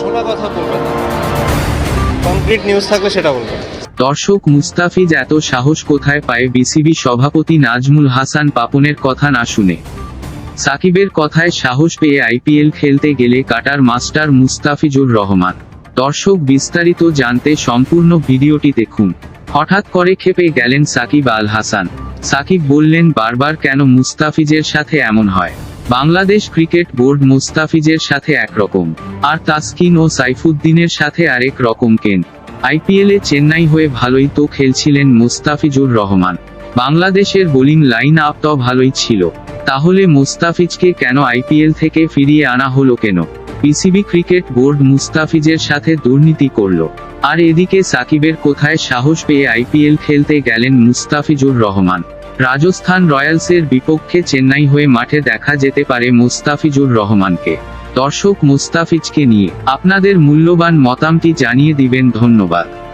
শোনা কথা বলবেন কংক্রিট নিউজ থাকলে সেটা বলবেন। দর্শক মুস্তাফিজ এত সাহস কোথায় পায় বিসিবি সভাপতি নাজমুল হাসান পাপনের কথা না শুনে? সাকিবের কথায় সাহস পেয়ে আইপিএল খেলতে গেলে কাটার মাস্টার মুস্তাফিজুর রহমান। দর্শক বিস্তারিত জানতে সম্পূর্ণ ভিডিওটি দেখুন। হঠাৎ করে খেপে গেলেন সাকিব আল হাসান। সাকিব বললেন, বারবার কেন মুস্তাফিজের সাথে এমন হয়? বাংলাদেশ ক্রিকেট বোর্ড মুস্তাফিজের সাথে একরকম। আর তাসকিন ও সাইফুদ্দিনের সাথে আরেক রকম কেন। আইপিএলে চেন্নাই হয়ে ভালোই তো খেলছিলেন মুস্তাফিজুর রহমান। বাংলাদেশের বোলিং লাইন আপ তো ভালোই ছিল। তাহলে মুস্তাফিজকে কেন আইপিএল থেকে ফিরিয়ে আনা হলো কেন? পিসিবি ক্রিকেট বোর্ড মুস্তাফিজের সাথে দুর্নীতি করল। আর এদিকে সাকিবের কোথায় সাহস পেয়ে আইপিএল খেলতে গেলেন মুস্তাফিজুর রহমান? রাজস্থান রয়্যালসের বিপক্ষে চেন্নাই হয়ে মাঠে দেখা যেতে পারে মুস্তাফিজুর রহমানকে। দর্শক মুস্তাফিজকে নিয়ে আপনাদের মূল্যবান মতামটি জানিয়ে দিবেন ধন্যবাদ।